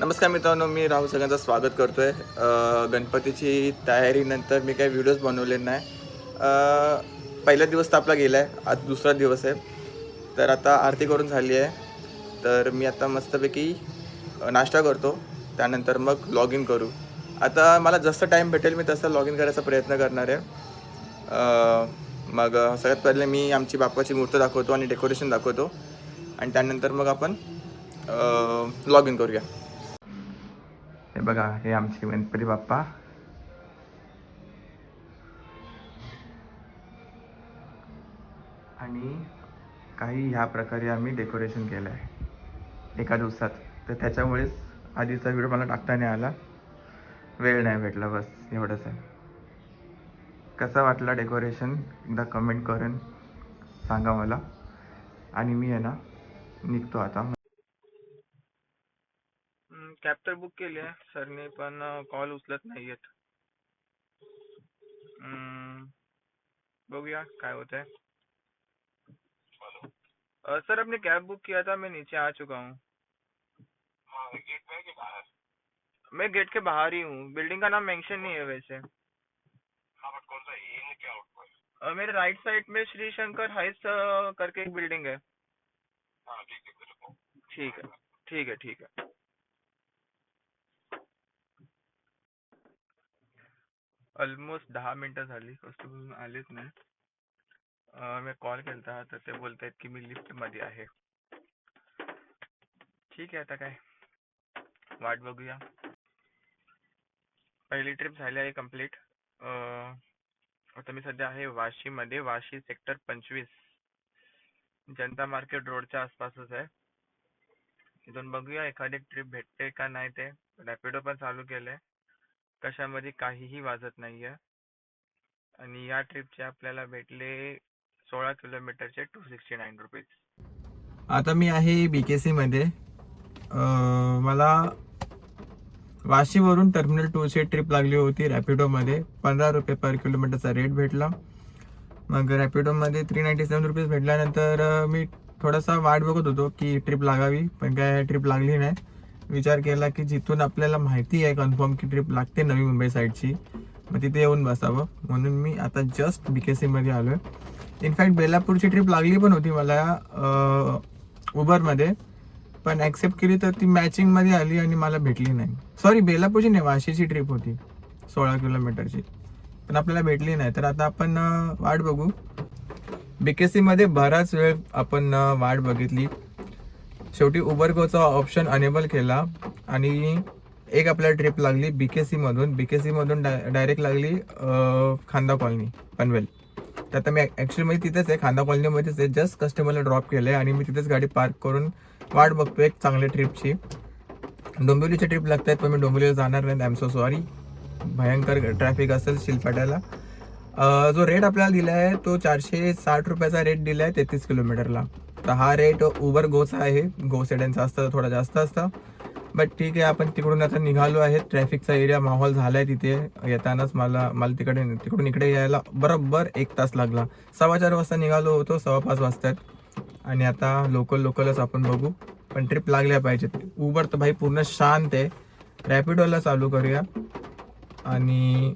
नमस्कार मित्रांनो मी राहुल सगळ्यांचं स्वागत करतो आहे गणपतीची तयारीनंतर मी काही व्हिडिओज बनवले नाही. पहिला दिवस तर आपला गेला आहे आज दुसरा दिवस आहे. तर आता आरती करून झाली आहे. तर मी आता मस्तपैकी नाश्ता करतो. त्यानंतर मग लॉग इन करू. आता मला जसं टाईम भेटेल मी तसं लॉग इन करायचा प्रयत्न करणार आहे. मग सगळ्यात पहिले मी आमची बाप्पाची मूर्त दाखवतो आणि डेकोरेशन दाखवतो. आणि त्यानंतर मग आपण लॉग इन करूया. बघा हे आमचे गणपती बाप्पा. आणि काही ह्या प्रकारे आम्ही डेकोरेशन केलं आहे एका दिवसात. तर त्याच्यामुळेच आधीचा व्हिडिओ मला टाकता नाही आला. वेळ नाही भेटला बस एवढंच आहे. कसा वाटला डेकोरेशन? एकदा कमेंट करून सांगा मला. आणि मी आहे ना निघतो आता. कॅब तर बुक केली आहे सरने पण कॉल उचलत नाही आहेत बघूया काय होत है? सर आपने कैब बुक किया था मैं नीचे आ चुका हूँ। मैं गेट के बाहर? ही हूँ बिल्डिंग का नाम मेंशन नहीं है वैसे। अ, मेरे राइट साइड में श्री शंकर हाइस करके एक बिल्डिंग है। ठीक है ठीक है ठीक है। ऑलमोस्ट दहा मिनिट झाली. कस्टमर आलेच नाही. अं, मी कॉल केलता तर ते बोलतायत की मी लिफ्टमध्ये आहे. ठीक आहे आता काय? वाट बघूया. पहिली ट्रिप झाली आहे कंप्लीट आता मी सध्या आहे वाशीमध्ये. वाशी सेक्टर पंचवीस. जनता मार्केट रोडच्या आसपासच आहे. इथून बघूया एखादी ट्रिप भेटते का नाही ते. रॅपिडो पण चालू केलंय. कशामध्ये काहीही वाजत नाहीये. आणि या ट्रिपचे आपल्याला भेटले सोळा किलोमीटरचे टू सिक्स्टी नाईन रुपीज आता मी आहे बी के सीमध्ये मला वाशीवरून टर्मिनल टूची ट्रिप लागली होती रॅपिडोमध्ये पंधरा रुपये पर किलोमीटरचा रेट भेटला. मग रॅपिडोमध्ये थ्री नाईन्टी सेवन रुपीज भेटल्यानंतर मी थोडासा वाट बघत होतो की ट्रिप लागावी. पण काय ट्रिप लागली नाही. विचार केला की जिथून आपल्याला माहिती आहे कन्फर्म की ट्रिप लागते नवी मुंबई साईडची मग तिथे येऊन बसावं. म्हणून मी आता जस्ट बी के सीमध्ये आलो आहे इनफॅक्ट बेलापूरची ट्रिप लागली पण होती मला उबरमध्ये. पण ॲक्सेप्ट केली तर ती मॅचिंगमध्ये आली आणि मला भेटली नाही. सॉरी बेलापूरची नाही वाशीची ट्रिप होती. सोळा किलोमीटरची. पण आपल्याला भेटली नाही. तर आता आपण वाट बघू. बी के सीमध्ये बराच वेळ आपण वाट बघितली. शेवटी उबर गोचा ऑप्शन अनेबल केला आणि एक आपल्याला ट्रिप लागली बी के सीमधून बी के सीमधून डाय डायरेक्ट लागली खांदा कॉलनी पनवेल. तर आता मी ऍक्च्युली मी तिथेच आहे खांदा कॉलनीमध्येच आहे. जस्ट कस्टमरला ड्रॉप केलं आहे आणि मी तिथेच गाडी पार्क करून वाट बघतो एक चांगल्या ट्रिपची डोंबिवलीची ट्रिप लागत आहेत पण मी डोंबिवलीला जाणार नाही आय एम सो सॉरी भयंकर ट्रॅफिक असेल शिलपाट्याला जो रेट आपल्याला दिला आहे तो चारशे साठ रुपयाचा रेट दिला आहे तेहतीस किलोमीटरला तर हा रेट उबर गोचा आहे. गो सेडनचा असतं थोडा जास्त असतं. बट ठीक आहे आपण तिकडून आता निघालो आहे. ट्रॅफिकचा एरिया माहोल झाला आहे तिथे. येतानाच मला मला तिकडे तिकडून इकडे यायला बरोबर एक तास लागला. सव्वा चार वाजता निघालो होतो सव्वा पाच वाजतात. आणि आता लोकल लोकलच आपण बघू. पण ट्रिप लागल्या पाहिजेत. उबर तर भाई पूर्ण शांत आहे. रॅपिडोला चालू करूया. आणि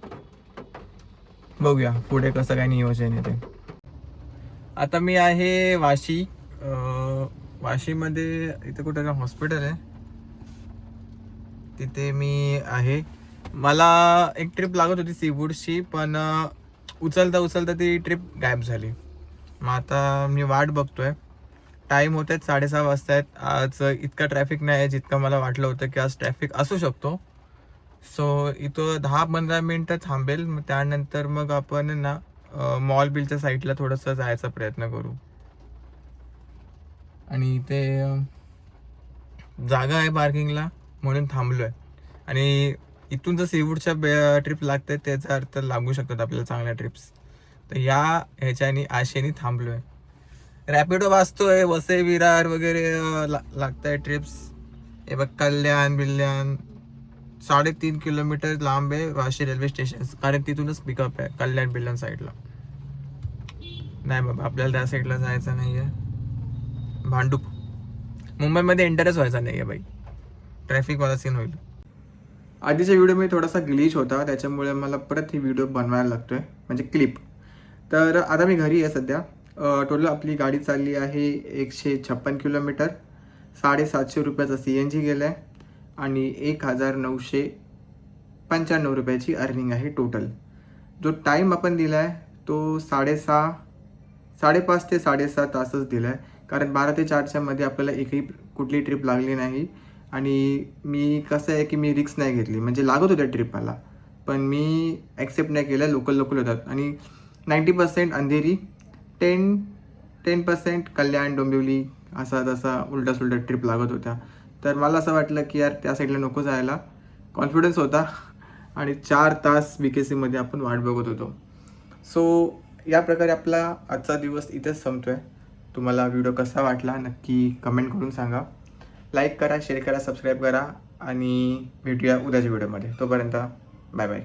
बघूया पुढे कसं काय नियोजन आहे ते. आता मी आहे वाशी. वाशीमध्ये इथे कुठे हॉस्पिटल आहे. तिथे मी आहे. मला एक ट्रिप लागत होती सीवूडची पण उचलता उचलता ती ट्रिप गायब झाली. मग आता मी वाट बघतोय. टाईम होत आहेत साडेसहा वाजता आहेत. आज इतका ट्रॅफिक नाही आहे जितकं मला वाटलं होतं की आज ट्रॅफिक असू शकतो. सो इथं दहा पंधरा मिनटं थांबेल. मग त्यानंतर मग आपण ना मॉल बिलच्या साईडला थोडंसं जायचा प्रयत्न करू. आणि इथे जागा आहे पार्किंगला म्हणून थांबलो आहे आणि इथून जर सीवूडच्या ट्रिप लागते त्याचा अर्थ लागू शकतात आपल्याला चांगल्या ट्रिप्स तर या ह्याच्यानी आशेने थांबलो आहे रॅपिडो वाचतोय वसई विरार वगैरे ला लागत आहे ट्रिप्स हे बघ कल्याण बिल्याण साडेतीन किलोमीटर लांब आहे वाशी रेल्वे स्टेशन कारण तिथूनच पिकअप आहे कल्याण बिल्याण साईडला नाही बाबा आपल्याला त्या साईडला जायचं नाही आहे भांडूप. मुंबईमध्ये एंटरच व्हायचा नाही आहे बाई ट्रॅफिकवाला सीन होईल. आधीच्या व्हिडिओमध्ये थोडासा ग्लिच होता त्याच्यामुळे मला परत ही व्हिडिओ बनवायला लागतो आहे म्हणजे क्लिप तर आता मी घरी आहे सध्या. टोटल आपली गाडी चालली आहे एकशे छप्पन किलोमीटर साडेसातशे रुपयाचा सी एन जी गेला आहे आणि एक हजार नऊशे पंच्याण्णव रुपयाची अर्निंग आहे टोटल जो टाईम आपण दिला आहे तो साडेसहा साडेपाच ते साडेसहा तासच दिला आहे कारण बारा ते चारच्या मध्ये आपल्याला एकही कुठली ट्रिप लागली नाही. आणि मी कसं आहे की मी रिक्स नाही घेतली. म्हणजे लागत होत्या ट्रिप मला. पण मी ॲक्सेप्ट नाही केलं. लोकल लोकल होतात. आणि ninety percent Andheri ten ten percent Kalyan Dombivli असा तसा उलटा सुलटा ट्रिप लागत होत्या. तर मला असं वाटलं की यार त्या साईडला नको जायला. कॉन्फिडन्स होता. आणि चार तास बी के सीमध्ये आपण वाट बघत होतो. सो या प्रकारे आपला आजचा दिवस इथेच आहे तुम्हाला व्हिडिओ कसा वाटला नक्की कमेंट करून सांगा. लाईक करा शेअर करा सबस्क्राईब करा आणि भेटूया उद्याच्या व्हिडिओमध्ये तोपर्यंत बाय बाय